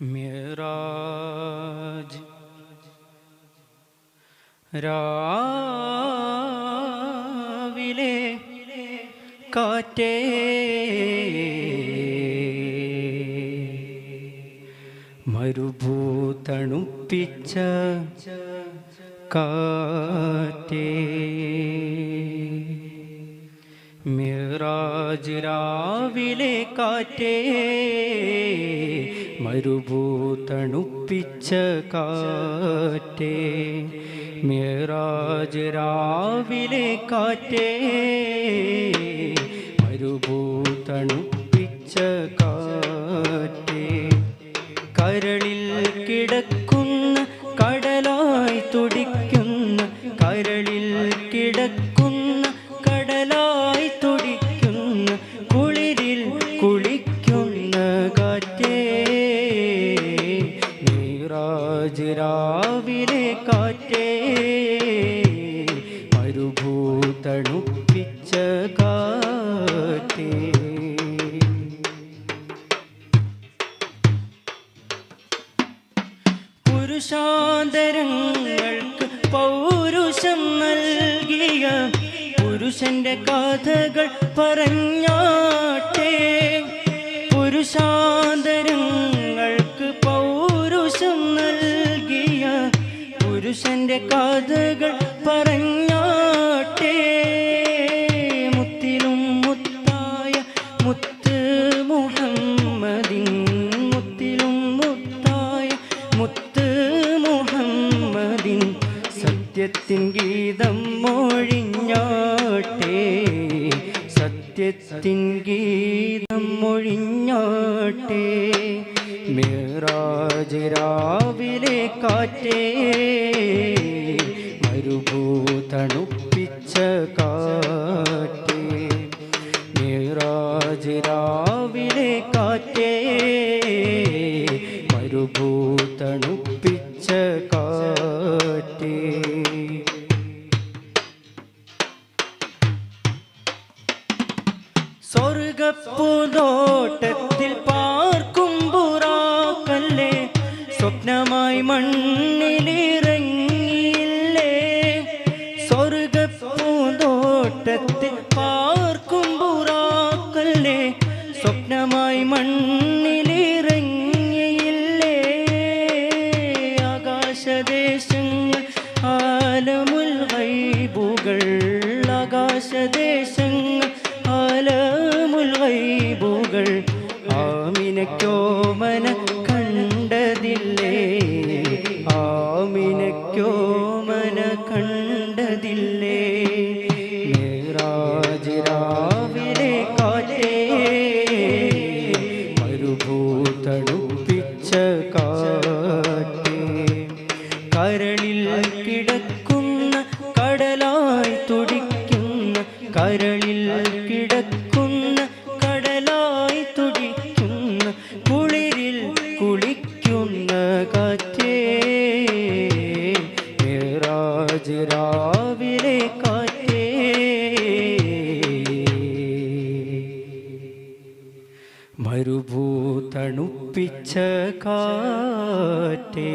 മിറാജ് രാവിലെ കാറ്റേ മരുഭൂതണുപ്പിച്ച കാറ്റേ മിറാജ് രാവിലെ കാറ്റേ മരുഭൂതണുപ്പിച്ച കാറ്റേ മിറാജ് രാവിലെ കാറ്റേ മരുഭൂതണുപ്പിച്ച കാറ്റേ. കരളിൽ കിടക്കുന്ന കടലായി തുടിക്കുന്ന കരളിൽ പുരുഷാന്തരങ്ങൾക്ക് പൗരുഷം നൽകിയ പുരുഷന്റെ കഥകൾ പറഞ്ഞാട്ടെ. പുരുഷാന്തരങ്ങൾക്ക് പൗരുഷം നൽകിയ പുരുഷന്റെ കഥകൾ പറഞ്ഞാട്ടെ. സത്യത്തിൻ ഗീതം മൊഴിഞ്ഞോട്ടെ. സത്യത്തിൻ ഗീതം മൊഴിഞ്ഞോട്ടെ. മിറാജ് രാവിലെ കാറ്റേ. മരുഭൂതണുപ്പിച്ച കാറ്റേ. മിറാജ് സ്വർഗപ്പൂതോട്ടത്തിൽ പാർക്കും പുറാക്കല്ലേ സ്വപ്നമായി മണ്ണിലിറങ്ങിയില്ലേ സ്വർഗപ്പൂന്തോട്ടത്തിൽ പാർക്കും പുറാക്കല്ലേ സ്വപ്നമായി മണ്ണിലിറങ്ങിയില്ലേ ആകാശദേശങ്ങൾ ആലമുൽ ഗൈബുകൾ ആകാശദേശങ്ങൾ ഗൈബുകൾ ആമിനക്കോമന കണ്ടതില്ലേ? ആമിനക്കോമന കണ്ടതില്ലേ? മേറാജ് രാവിലെ കാറ്റേ. മരുഭൂതടുപ്പിച്ച കാറ്റേ. കരളിൽ കിടക്കുന്ന കടലായി തുടിക്കുന്ന കരളിൽ മരുഭൂതണുപ്പിച്ച കാറ്റേ.